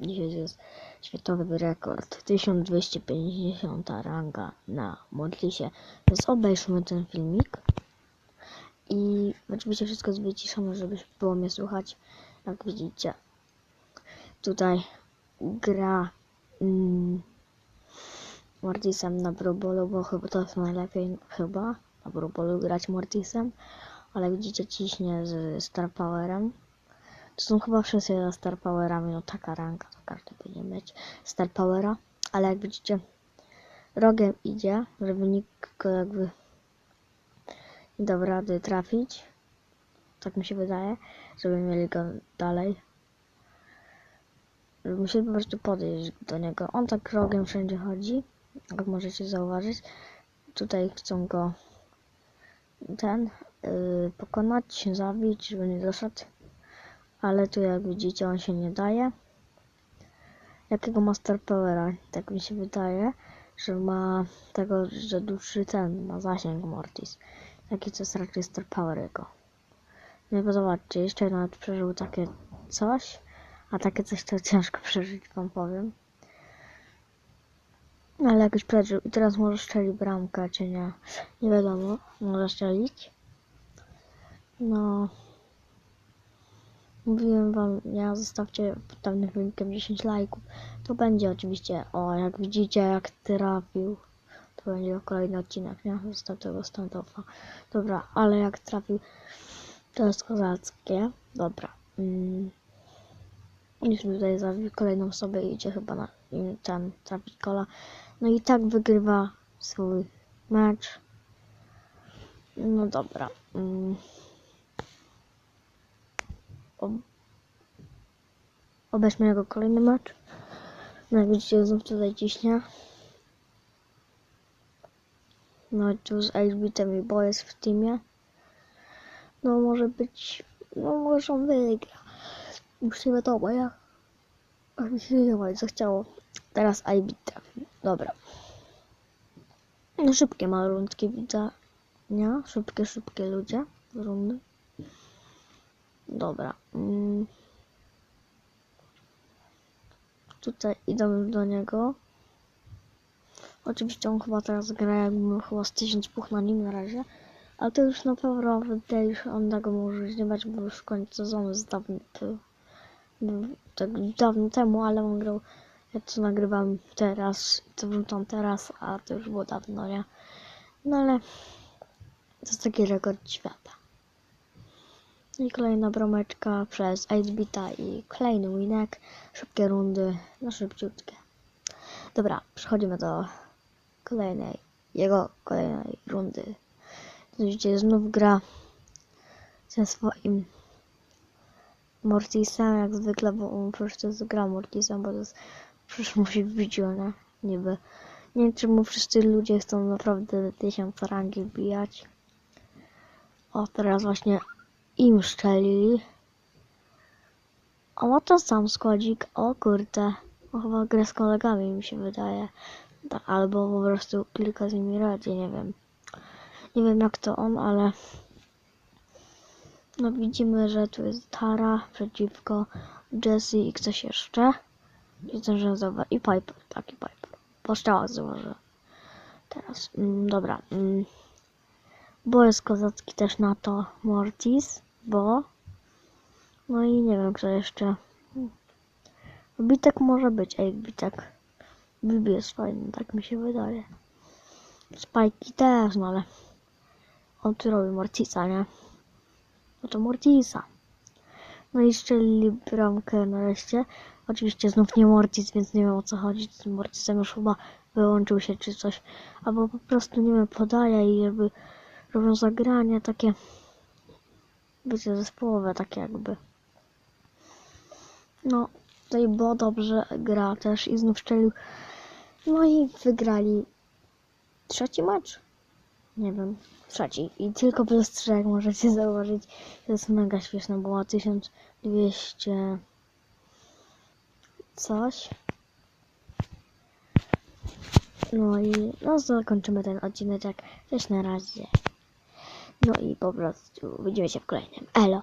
Dzisiaj jest światowy rekord. 1250 ranga na Mortisie. Więc obejrzmy ten filmik. I oczywiście wszystko jest wyciszone, żeby było mnie słychać. Jak widzicie, tutaj gra mm, Mortisem na Brobolu, bo chyba to jest najlepiej chyba na Brobolu grać Mortisem. Ale widzicie, ciśnie z Star Powerem. To są chyba wszyscy ze Star Powerami, no taka ranka, to każdy będzie mieć Star Powera. Ale jak widzicie, rogiem idzie, żeby nikt go jakby nie dał rady trafić. Tak mi się wydaje, żeby mieli go dalej. Żeby musieli po prostu podejść do niego. On tak rogiem wszędzie chodzi, jak możecie zauważyć. Tutaj chcą go ten yy, pokonać, zabić, żeby nie doszedł. Ale tu jak widzicie on się nie daje. Jakiego ma Star Powera? Tak mi się wydaje, że ma tego, że dłuższy ten, ma zasięg Mortis. Taki to jest raczej Star Power jego. No bo zobaczcie, jeszcze nawet przeżył takie coś, a takie coś to ciężko przeżyć, wam powiem. Ale jakoś przeżył i teraz może strzeli bramkę, czy nie. Nie wiadomo, może strzelić. No. Mówiłem wam, ja zostawcie pod dawnym filmikiem 10 lajków. To będzie oczywiście, o jak widzicie jak trafił. To będzie kolejny odcinek, nie? Zostaw tego standoffa. Dobra, ale jak trafił, to jest kozackie. Dobra. Mm. Już tutaj zabił kolejną osobę i idzie chyba na i ten trafić kola. No i tak wygrywa swój mecz. No dobra. Mm. Ob- Obejrzmy jego kolejny mecz. No jak widzicie, znów tutaj ciśnie. No i tu z Icebeatem i Bo jest w teamie. No może być, no może on wygra. Już nie wiadomo jak. A mi się nie bardzo chciało. Teraz Icebeat trafi. Dobra. No szybkie ma rundki. Nie? Szybkie, szybkie ludzie. Rundy. Dobra. Mm. Tutaj idę do niego. Oczywiście on chyba teraz gra jakby miał chyba z 1000 puch na nim na razie. Ale to już na pewno wydaje się, on tego może już nie brać, bo już koniec sezonu był, był tak dawno temu, ale on grał, ja to nagrywam teraz, to wrzucam teraz, a to już było dawno, nie? No ale to jest taki rekord świata. I kolejna bromeczka przez Icebita i kolejny winek. Szybkie rundy, no szybciutkie. Dobra, przechodzimy do kolejnej, jego kolejnej rundy. Widzicie, znów gra ze swoim Mortisem, jak zwykle, bo on przecież to gra Mortisem, bo to jest, przecież musi wbić nie? Niby. Nie wiem, czemu wszyscy ludzie chcą naprawdę tysiąc rangi wbijać. O, teraz właśnie im szczelili. O, ma to sam składzik. O kurde. O, chyba grę z kolegami mi się wydaje. Albo po prostu kilka z nimi radzi, nie wiem. Nie wiem jak to on, ale no widzimy, że tu jest Tara przeciwko Jesse i ktoś jeszcze. I że zobacz. I Piper, taki Piper. Po strzałach zauważyłem. Teraz, mm, dobra. Mm. Bo jest kozacki też na to Mortis, bo no i nie wiem kto jeszcze. Bitek może być, ej Bitek. Bibi jest fajny, tak mi się wydaje. Spajki też, no ale on tu robi Mortisa, nie? No to Mortisa. No i strzelili bramkę nareszcie. Oczywiście znów nie Mortis, więc nie wiem o co chodzi. Z Mortisem już chyba wyłączył się czy coś. Albo po prostu, nie wiem, podaje i jakby robią zagrania takie, wiecie, zespołowe takie jakby. No, tutaj było dobrze gra też i znów strzelił. No i wygrali trzeci mecz. Nie wiem, trzeci. I tylko plus 3, jak możecie zauważyć. To jest mega śmieszne, było 1200 coś. No i no zakończymy ten odcinek. Cześć na razie. No i po prostu widzimy się w kolejnym. Elo.